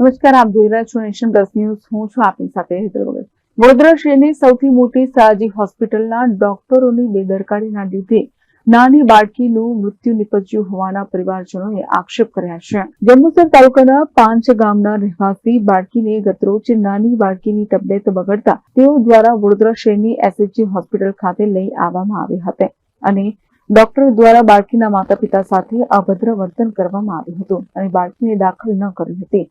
નમસ્કાર, આપ જોઈ રહ્યા છો નેશન પ્લસ ન્યૂઝ. હું છું આપની સાથે હેતલ વગર વડોદરા શહેરની સૌથી મોટી સયાજી હોસ્પિટલના ડોક્ટરોની બેદરકારીના લીધે નાની બાળકીનું મૃત્યુ નિપજ્યું હોવાના પરિવારજનોએ આક્ષેપ કર્યા છે. જંબુસર તાલુકાના પાંચ ગામના રહેવાસી બાળકીને ગતરોજ નાની બાળકીની તબિયત બગડતા તેઓ દ્વારા વડોદરા શહેરની એસએચજી હોસ્પિટલ ખાતે લઈ આવવામાં આવી હતી અને ડોક્ટર દ્વારા બાળકીના માતા પિતા સાથે અભદ્ર વર્તન કરવામાં આવ્યું હતું અને બાળકીને દાખલ ન કરી હતી.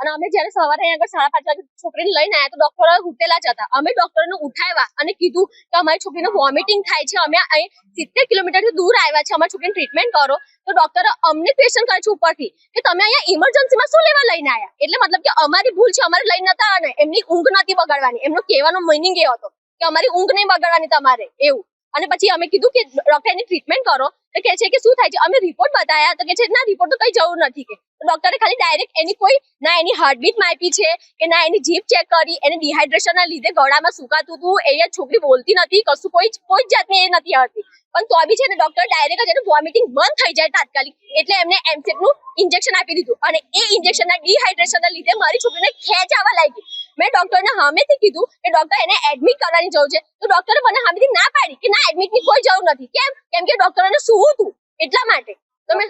અને અમે જ્યારે સવારે આગળ સાડા પાંચ વાગે છોકરીને લઈને આવ્યા તો ડોક્ટરો ઉઠેલા જ હતા. અમે ડોક્ટરને ઉઠાવ્યા અને કીધું કે અમારી છોકરીને વોમિટિંગ થાય છે. અમે અહીં સિત્તેર કિલોમીટરથી દૂર આવ્યા છે અમારી છોકરીને ટ્રીટમેન્ટ કરો. તો ડોક્ટરે અમને ક્વેશ્ચન કરે છે ઉપરથી કે તમે અહીંયા ઇમરજન્સીમાં શું લેવા લઈને આવ્યા એટલે મતલબ કે અમારી ભૂલ છે, અમારે લઈને નતા અને એમની ઊંઘ નથી બગાડવાની. એમનો કહેવાનો મિનિંગ એ હતો કે અમારી ઊંઘ નહીં બગાડવાની તમારે. એવું. અને પછી અમે કીધું કે ડોક્ટર એની ટ્રીટમેન્ટ કરો. તો કહે છે કે શું થાય છે? અમે રિપોર્ટ બતાવ્યા તો કે છે, ના રિપોર્ટ તો કઈ જરૂર નથી. કે ડોક્ટરે ખાલી ડાયરેક્ટ એની કોઈ, ના, એની હાર્ટબીટ માપી છે કે ના, એની જીભ ચેક કરી, એને ડિહાઇડ્રેશન ના લીધે ગળામાં સુકાતું હતું, એ છોકરી બોલતી નથી, કશું કોઈ કોઈ જાતની એ નથી હતી પણ તો બી છે ને ડોક્ટર ડાયરેક્ટ જ એને વોમિટિંગ બંધ થઈ જાય તાત્કાલિક. એટલે એમને એમસેટનું ઇન્જેક્શન આપી દીધું. અને એ ઇન્જેક્શન ના ડિહાઇડ્રેશન ના લીધે મારી છોકરીને ખેંચ આવવા લાગી. મેં ડોક્ટરને સામેથી કીધું કે ડોક્ટર એને એડમિટ કરવાની જરૂર છે. તો ડોક્ટરે મને સામેથી ના પાડી કે ના એડમિટની કોઈ જરૂર નથી. કેમ? કેમ કે ડોક્ટરોને સૂવું હતું એટલા માટે. તમે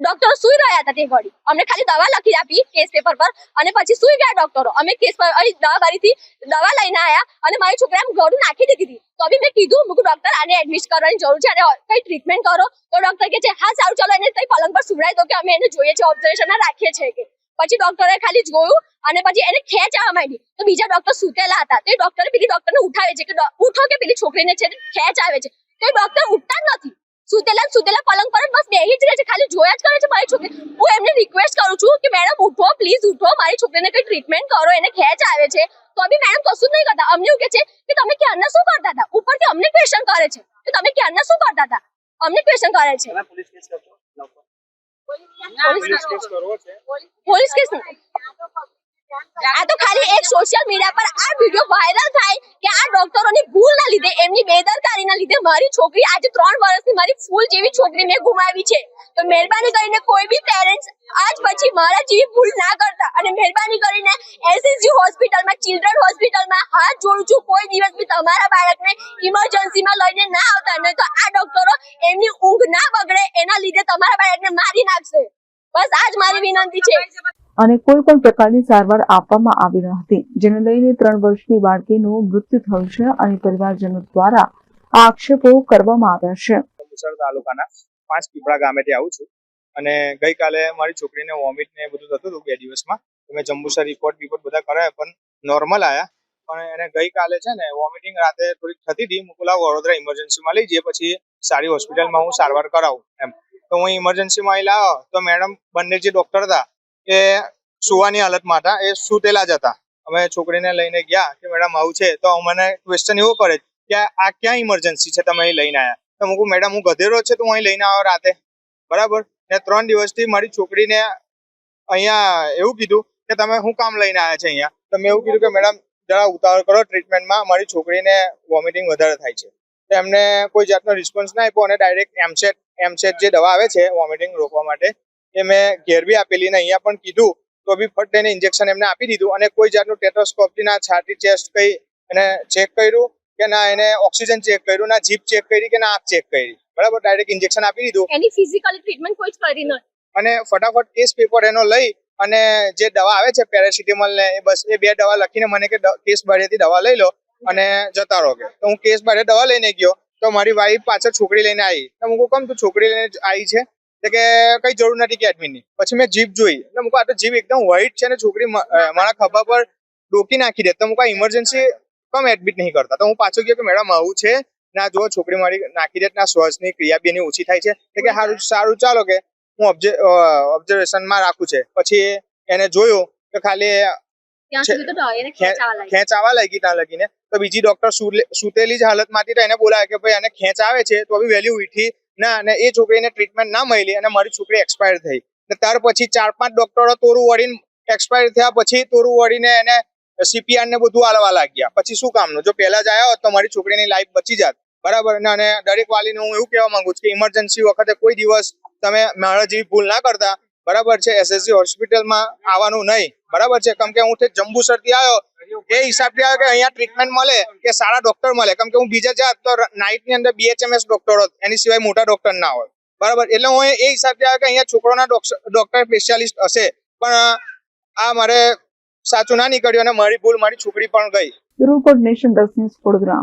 ડોક્ટરો સુઈ રહ્યા હતા તે ઘડી. અમને ખાલી દવા લખી આપી કેસ પેપર પર અને પછી સુઈ ગયા ડોક્ટરો અમે કેસ પર અહીં દવા લઈને આયા અને મારી છોકરાએ ગળું નાખી દીધી હતી. તો બી મેં કીધું, મૂકું ડોક્ટર આને એડમિટ કરવાની જરૂર છે અને કઈ ટ્રીટમેન્ટ કરો. તો ડોક્ટર કે છે, હા, સારું, ચાલો એને કઈ પલંગ પર સુવડાવી દો કે અમે એને જોઈએ છે ઓબ્ઝર્વેશન રાખીએ છીએ કે. પછી ડોક્ટરે ખાલી જોયું અને પછી એને ખેંચ આવવા માંડી. તો બીજા ડોક્ટર સૂતેલા હતા. તો ડોક્ટરે પેલી ડોક્ટરને ઉઠાવે છે કે, ઉઠો કે પેલી છોકરીને છે ખેંચ આવે છે. તો ડોક્ટર ઉઠતા જ નથી. સુતેલા સુતેલા પલંગ પર બસ બેહી જ રહે છે ખાલી જોયા જ કરે છે મારી છોકરી. હું એમને રિક્વેસ્ટ કરું છું કે મેડમ ઉઠો પ્લીઝ ઉઠો. મારી છોકરીને કઈ ટ્રીટમેન્ટ કરો એને ખેંચ આવે છે. તો બી મેડમ કશું જ નહીં કરતા. અમને એવું કે છે કે તમે ક્યારના શું કરતા હતા? ઉપરથી અમને ક્વેશ્ચન કરે છે. કે તમે ક્યારના શું કરતા હતા? અમને ક્વેશ્ચન કરે છે. પોલીસ કેસ કરવો છે? પોલીસ કેસ આ તો ખાલી એક સોશિયલ મીડિયા પર આ વિડિયો વાયરલ થાય કે આ ડોક્ટરોની ભૂલના લીધે, એમની બેદરકારીના લીધે મારી છોકરી આજે ત્રણ વર્ષની મારી ફૂલ જેવી છોકરી મેં ગુમાવી છે. તો મહેરબાની કરીને કોઈ બી પેરેન્ટ્સ આજ પછી મારા જેવી ભૂલ ના કરતા અને મહેરબાની કરીને એસએસજી હોસ્પિટલમાં ચિલ્ડ્રન હોસ્પિટલમાં હાથ જોડું છું કોઈ દિવસ બી તમારા બાળકને ઇમરજન્સીમાં લઈને ના આવતા, નહીં તો આ ડોક્ટરો એમની ઊંઘ ના બગડે, એના લીધે તમારા બાળકને મારી નાખશે. બસ આજ મારી વિનંતી છે. અને કોઈ પણ પ્રકારની સારવાર આપવામાં આવી ન હતી, જેને લઈને ત્રણ વર્ષની બાળકીનું મૃત્યુ થયું છે અને પરિવારજનો દ્વારા આક્ષેપો કરવામાં આવ્યા છે. તાલુકાના પાંચ પીપળા ગામેથી આવું છું અને ગઈકાલે મારી છોકરીને વોમિટ ને બધું થતું હતું બે દિવસમાં. મેં જંબુસર રિપોર્ટ બિપોર્ટ બધા કરાયા, પણ નોર્મલ આવ્યા પણ એને ગઈકાલે છે ને વોમિટિંગ રાતે થોડીક થતી હતી મુકુલા વડોદરા ઇમરજન્સીમાં લઈ જઈએ, પછી સારી હોસ્પિટલમાં હું સારવાર કરાવું એમ. તો હું ઇમરજન્સીમાં આવી લાવ્યો તો મેડમ બંને જે ડોક્ટર હતા એ સુવાની હાલતમાં હતા એ સૂતેલા જ હતા. અમે છોકરીને લઈને ગયા કે મેડમ, આવું છે. તો મને ક્વેશ્ચન એવો કરે કે આ ક્યાં ઇમરજન્સી છે? તમે અહીં લઈને આવ્યા તો હું મેડમ, હું ગધેરો છે, તો હું અહીં લઈને આવ્યો રાતે. બરાબર? ને ત્રણ દિવસથી મારી છોકરીને અહીંયા એવું કીધું કે તમે શું કામ લઈને આવ્યા છે અહીંયા? તો મેં એવું કીધું કે, મેડમ, જરા ઉતાવળ કરો ટ્રીટમેન્ટમાં મારી છોકરીને વોમિટિંગ વધારે થાય છે. તો એમને કોઈ જાતનો રિસ્પોન્સ ના આપ્યો અને ડાયરેક્ટ એમસેટ એમસેટ જે દવા આવે છે વોમિટિંગ રોકવા માટે એ મેં ઘેર બી આપેલી ને અહીંયા પણ કીધું તો બી ફટ એને ઇન્જેક્શન એમને આપી દીધું અને કોઈ જાતનું ટેટોસ્કોપથી ના છાતી ચેસ્ટ કઈ એને ચેક કર્યું કે ના એને ઓક્સિજન ચેક કર્યું ના જીપ ચેક કરી કે ના આંખ ચેક કરી. બરાબર? ડાયરેક્ટ ઇન્જેક્શન આપી દીધું. એની ફિઝિકલ ટ્રીટમેન્ટ કોઈ જ કરી નથી અને ફટાફટ કેસ પેપર એનો લઈ અને જે દવા આવે છે પેરાસિટેમોલ ને એ બસ એ બે દવા લખીને મને કે કેસ બારીથી દવા લઈ લો અને જતા રહો કે. તો હું કેસ બારે દવા લઈને ગયો તો મારી વાઈફ પાછળ છોકરી લઈને આવી. તો હું કહું કેમ તું છોકરી લઈને આવી છે? તો કે કઈ જરૂર નથી કે એડમિટની પછી મેં જીપ જોઈ. એટલે મૂકો આ તો જીપ એકદમ વ્હાઈટ છે ને છોકરી મારા ખભા પર ડોકી નાખી દે. તો મૂકો ઇમરજન્સી કમ એડમિટ નહીં કરતા. તો હું પાછો ગયો કે મેડમ આવું છે. ના જો છોકરી મારી નાખી દે ના શ્વાસની ક્રિયા બી એની ઓછી થાય છે. એટલે કે સારું સારું ચાલો કે હું ઓબ્ઝર્વેશનમાં રાખું છે. પછી એને જોયું કે ખાલી ખેંચ આવવા લાગી. ત્યાં લગીને. તો બીજી ડોક્ટર સુતેલી જ હાલતમાંથી તો એને બોલાવે કે ભાઈ એને ખેંચ આવે છે તો બી વહેલી ઉઠી ના અને એ છોકરીને ટ્રીટમેન્ટ ના મળી અને મારી છોકરી એક્સપાયર થઈ. ત્યાર પછી ચાર પાંચ ડોક્ટરો તોરું વળીને એક્સપાયર થયા પછી તોરું વળીને એને સીપીઆર ને બધું આલવા લાગ્યા. પછી શું કામનું? જો પહેલા જ આવ્યા હોત તો મારી છોકરીની લાઈફ બચી જાત. બરાબર? અને દરેક વાલીને હું એવું કહેવા માંગુ છું કે ઇમરજન્સી વખતે કોઈ દિવસ તમે મારા જેવી ભૂલ ના કરતા બરાબર છે એસએસજી હોસ્પિટલમાં આવવાનું નહીં. બરાબર છે, કેમ કે હું જંબુસરથી આવ્યો, એ હિસાબથી આવ્યો કે અહીંયા ટ્રીટમેન્ટ મળે, કે સારા ડોક્ટર મળે. કેમ કે હું બીજા જાત, તો નાઇટની અંદર બીએચએમએસ ડોક્ટર હોત, એની સિવાય મોટા ડોક્ટર ના હોય બરાબર, એટલે હું એ હિસાબથી આવ્યો કે અહીંયા છોકરોના ડોક્ટર સ્પેશિયાલિસ્ટ હશે. પણ આ મારે સાચું ના નીકળ્યું અને મારી ભૂલ મારી છોકરી પણ ગઈ. Report nation plus news Vadodara